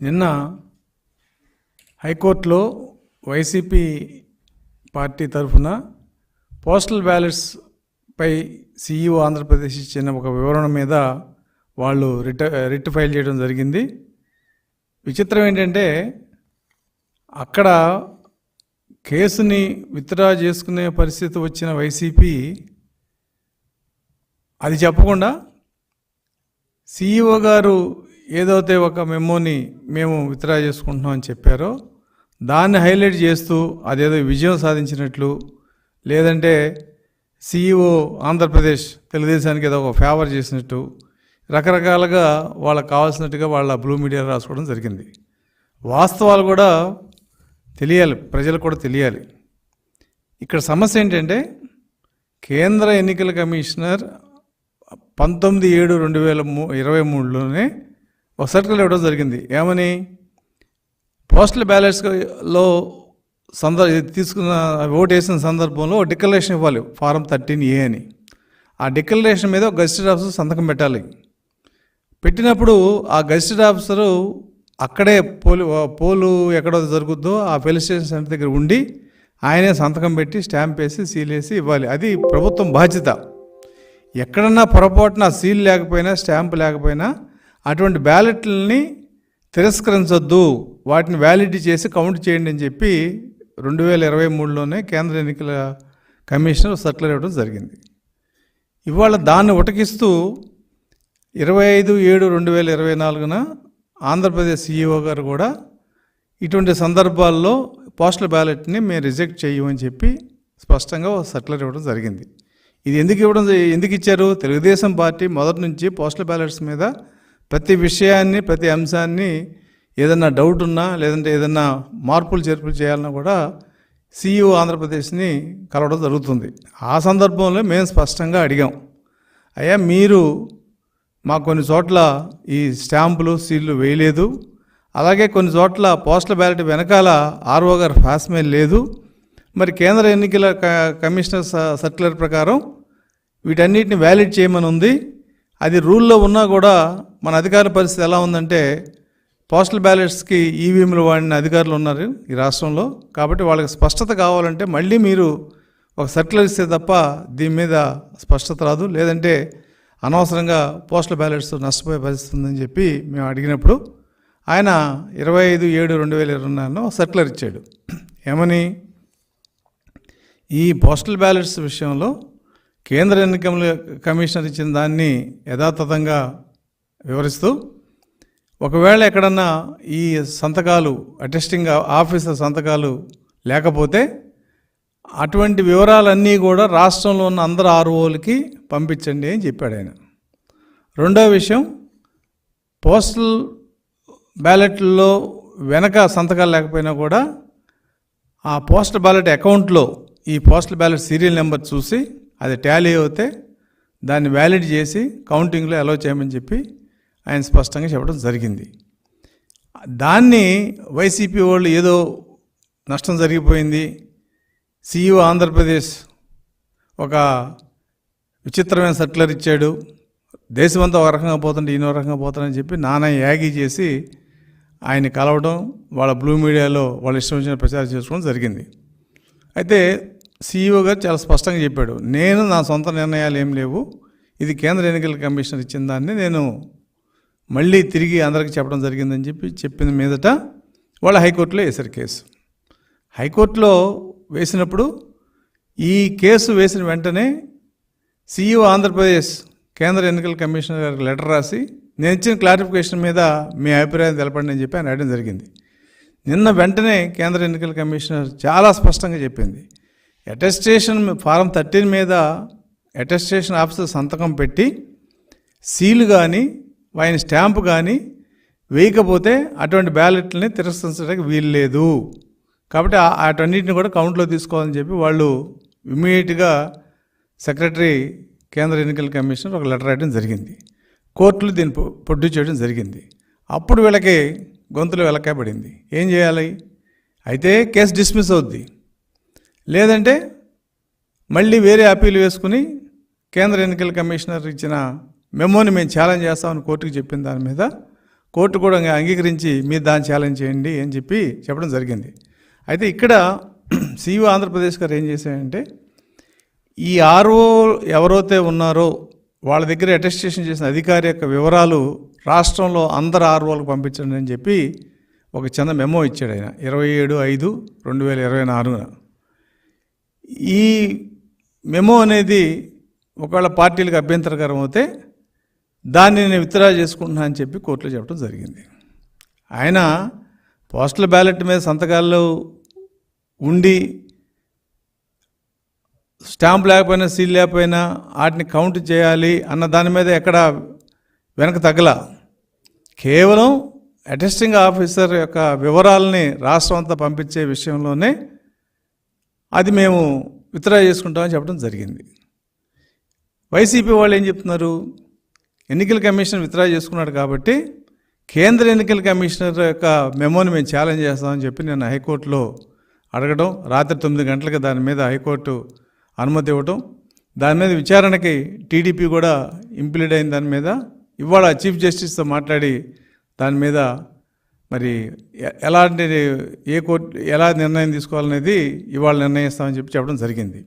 నిన్న హైకోర్టులో YCP party తరఫున పోస్టల్ బ్యాలెట్స్ పై సీఈఓ ఆంధ్రప్రదేశ్ ఇచ్చిన ఒక వివరణ మీద వాళ్ళు రిట రిట్ ఫైల్ చేయడం జరిగింది. విచిత్రం ఏంటంటే అక్కడ కేసుని విత్డ్రా చేసుకునే పరిస్థితి వచ్చిన వైసీపీ అది చెప్పకుండా సీఈఓ గారు ఏదైతే ఒక మెమోని మేము విత్డ్రా చేసుకుంటున్నాం అని చెప్పారో దాన్ని హైలైట్ చేస్తూ అదేదో విజయం సాధించినట్లు లేదంటే సిఇఓ ఆంధ్రప్రదేశ్ తెలుగుదేశానికి ఏదో ఒక ఫేవర్ చేసినట్టు రకరకాలుగా వాళ్ళకి కావాల్సినట్టుగా వాళ్ళ బ్లూ మీడియా రాసుకోవడం జరిగింది. వాస్తవాలు కూడా తెలియాలి ప్రజలకు కూడా తెలియాలి. ఇక్కడ సమస్య ఏంటంటే కేంద్ర ఎన్నికల కమిషనర్ పంతొమ్మిది ఏడు రెండు వేల మూ ఇరవై మూడులోనే ఒక సర్కిల్ ఇవ్వడం జరిగింది. ఏమని? పోస్టల్ బ్యాలెట్స్లో సంద తీసుకున్న ఓటు వేసిన సందర్భంలో డిక్లరేషన్ ఇవ్వాలి. ఫారం థర్టీన్ ఏ అని. ఆ డిక్లరేషన్ మీద ఒక గజిస్టెడ్ ఆఫీసర్ సంతకం పెట్టాలి. పెట్టినప్పుడు ఆ గజిస్టెడ్ ఆఫీసరు అక్కడే పోలు పోలు ఎక్కడ జరుగుద్దో ఆ పోలీస్ స్టేషన్ సెంటర్ దగ్గర ఉండి ఆయనే సంతకం పెట్టి స్టాంప్ వేసి సీల్ వేసి ఇవ్వాలి. అది ప్రభుత్వం బాధ్యత. ఎక్కడన్నా పొరపాటున సీల్ లేకపోయినా స్టాంప్ లేకపోయినా అటువంటి బ్యాలెట్లని తిరస్కరించొద్దు. వాటిని వ్యాలిడిటీ చేసి కౌంట్ చేయండి అని చెప్పి రెండు వేల ఇరవై మూడులోనే కేంద్ర ఎన్నికల కమిషనర్ సర్కులర్ ఇవ్వడం జరిగింది. ఇవాళ దాన్ని ఉటకిస్తూ ఇరవై ఐదు ఏడు రెండు వేల ఇరవై నాలుగున ఆంధ్రప్రదేశ్ సీఈఓ గారు కూడా ఇటువంటి సందర్భాల్లో పోస్టల్ బ్యాలెట్ని మేము రిజెక్ట్ చేయమని చెప్పి స్పష్టంగా ఒక సర్కులర్ ఇవ్వడం జరిగింది. ఇది ఎందుకు ఇవ్వడం ఎందుకు ఇచ్చారు? తెలుగుదేశం పార్టీ మొదటి నుంచి పోస్టల్ బ్యాలెట్స్ మీద ప్రతి విషయాన్ని ప్రతి అంశాన్ని ఏదన్నా డౌట్ ఉన్నా లేదంటే ఏదన్నా మార్పులు చేర్పులు చేయాలన్నా కూడా సీఈఓ ఆంధ్రప్రదేశ్ని కలవడం జరుగుతుంది. ఆ సందర్భంలో మేము స్పష్టంగా అడిగాం. అయ్యా మీరు మాకు కొన్ని చోట్ల ఈ స్టాంపులు సీళ్ళు వేయలేదు. అలాగే కొన్ని చోట్ల పోస్టల్ బ్యాలెట్ వెనకాల ఆర్ఓ గారు ఫాస్మెయిల్ లేదు. మరి కేంద్ర ఎన్నికల క- కమిషనర్ స- సర్క్యులర్ ప్రకారం వీటన్నిటిని వ్యాలిడ్ చేయమని ఉంది. అది రూల్లో ఉన్నా కూడా మన అధికార పరిస్థితి ఎలా ఉందంటే పోస్టల్ బ్యాలెట్స్కి ఈవీఎంలు వాడిన అధికారులు ఉన్నారు ఈ రాష్ట్రంలో. కాబట్టి వాళ్ళకి స్పష్టత కావాలంటే మళ్ళీ మీరు ఒక సర్క్యులర్ ఇస్తే తప్ప దీని మీద స్పష్టత రాదు. లేదంటే అనవసరంగా పోస్టల్ బ్యాలెట్స్ నష్టపోయే పరిస్థితి ఉందని చెప్పి మేము అడిగినప్పుడు ఆయన ఇరవై ఐదు ఏడు రెండు వేల ఇరవై నాలుగులో సర్క్యులర్ ఇచ్చాడు. ఏమని? ఈ పోస్టల్ బ్యాలెట్స్ విషయంలో కేంద్ర ఎన్నికల కమిషనర్ ఇచ్చిన దాన్ని యథాతథంగా వివరిస్తూ ఒకవేళ ఎక్కడన్నా ఈ సంతకాలు అటెస్టింగ్ ఆఫీసర్ సంతకాలు లేకపోతే అటువంటి వివరాలన్నీ కూడా రాష్ట్రంలో ఉన్న అందరు ఆర్ఓలకి పంపించండి అని చెప్పాడు ఆయన. రెండో విషయం పోస్టల్ బ్యాలెట్లో వెనక సంతకాలు లేకపోయినా కూడా ఆ పోస్టల్ బ్యాలెట్ అకౌంట్లో ఈ పోస్టల్ బ్యాలెట్ సీరియల్ నెంబర్ చూసి అది టాలీ అవుతే దాన్ని వ్యాలిడ్ చేసి కౌంటింగ్లో అలౌ చేయమని చెప్పి ఆయన స్పష్టంగా చెప్పడం జరిగింది. దాన్ని వైసీపీ వాళ్ళు ఏదో నష్టం జరిగిపోయింది. సీఈఓ ఆంధ్రప్రదేశ్ ఒక విచిత్రమైన సర్క్యులర్ ఇచ్చాడు. దేశమంతా ఒక రకంగా పోతుంటే ఈయన ఒక రకంగా పోతానని చెప్పి నానా యాగి చేసి ఆయన కలవడం వాళ్ళ బ్లూ మీడియాలో వాళ్ళ ఇష్టం వచ్చిన ప్రచారం చేసుకోవడం జరిగింది. అయితే సీఈఓ గారు చాలా స్పష్టంగా చెప్పాడు నేను నా సొంత నిర్ణయాలు ఏం లేవు. ఇది కేంద్ర ఎన్నికల కమిషనర్ ఇచ్చిన దాన్ని నేను మళ్ళీ తిరిగి అందరికి చెప్పడం జరిగిందని చెప్పి చెప్పిన మీదట వాళ్ళు హైకోర్టులో వేశారు కేసు. హైకోర్టులో వేసినప్పుడు ఈ కేసు వేసిన వెంటనే సీఈఓ ఆంధ్రప్రదేశ్ కేంద్ర ఎన్నికల కమిషనర్ గారికి లెటర్ రాసి నేను ఇచ్చిన క్లారిఫికేషన్ మీద మీ అభిప్రాయం తెలపండి అని చెప్పి ఆయన అడగడం జరిగింది. నిన్న వెంటనే కేంద్ర ఎన్నికల కమిషనర్ చాలా స్పష్టంగా చెప్పింది. అటెస్టేషన్ ఫారం థర్టీన్ మీద అటెస్టేషన్ ఆఫీసర్ సంతకం పెట్టి సీలు కానీ ఆయన స్టాంపు కానీ వేయకపోతే అటువంటి బ్యాలెట్లని తిరస్కరించడానికి వీలు లేదు. కాబట్టి ఆ- కూడా కౌంట్లో తీసుకోవాలని చెప్పి వాళ్ళు ఇమ్మీడియట్గా సెక్రటరీ కేంద్ర ఎన్నికల కమిషనర్ ఒక లెటర్ రాయడం జరిగింది. కోర్టులు దీన్ని పొ- చేయడం జరిగింది. అప్పుడు వీళ్ళకి గొంతులు వెలకాయబడింది ఏం చేయాలి? అయితే కేసు డిస్మిస్ అవుద్ది. లేదంటే మళ్ళీ వేరే అప్పీల్ వేసుకుని కేంద్ర ఎన్నికల కమిషనర్ ఇచ్చిన మెమోని మేము ఛాలెంజ్ చేస్తామని కోర్టుకు చెప్పిన దాని మీద కోర్టు కూడా అంగీకరించి మీరు దాన్ని ఛాలెంజ్ చేయండి అని చెప్పి చెప్పడం జరిగింది. అయితే ఇక్కడ సిఇఓ ఆంధ్రప్రదేశ్ గారు ఏం చేశారంటే ఈ ఆర్ఓ ఎవరైతే ఉన్నారో వాళ్ళ దగ్గర అటెస్టేషన్ చేసిన అధికారి యొక్క వివరాలు రాష్ట్రంలో అందరు ఆర్ఓలకు పంపించండి అని చెప్పి ఒక చిన్న మెమో ఇచ్చాడు ఆయన. ఇరవై ఏడు ఐదు రెండు వేల ఇరవై నాలుగున. ఈ మెమో అనేది ఒకవేళ పార్టీలకు అభ్యంతరకరం అయితే దాన్ని నేను విత్డ్రా చేసుకుంటున్నా అని చెప్పి కోర్టులో చెప్పడం జరిగింది. ఆయన పోస్టల్ బ్యాలెట్ మీద సంతకాల్లో ఉండి స్టాంప్ లేకపోయినా సీల్ లేకపోయినా వాటిని కౌంట్ చేయాలి అన్న దాని మీద ఎక్కడ వెనక తగ్గల. కేవలం అటెస్టింగ్ ఆఫీసర్ యొక్క వివరాలని రాష్ట్రం అంతా పంపించే విషయంలోనే అది మేము విత్డ్రా చేసుకుంటామని చెప్పడం జరిగింది. వైసీపీ వాళ్ళు ఏం చెప్తున్నారు? ఎన్నికల కమిషన్ విత్డ్రా చేసుకున్నాడు కాబట్టి కేంద్ర ఎన్నికల కమిషనర్ యొక్క మెమోని మేము ఛాలెంజ్ చేస్తామని చెప్పి నేను హైకోర్టులో అడగడం రాత్రి తొమ్మిది గంటలకు దాని మీద హైకోర్టు అనుమతి ఇవ్వటం దాని మీద విచారణకి టీడీపీ కూడా ఇంప్లీడ్ అయిన దాని మీద ఇవాళ చీఫ్ జస్టిస్తో మాట్లాడి దాని మీద మరి ఎలాంటి ఏ కోర్టు ఎలా నిర్ణయం తీసుకోవాలనేది ఇవాళ నిర్ణయిస్తామని చెప్పి చెప్పడం జరిగింది.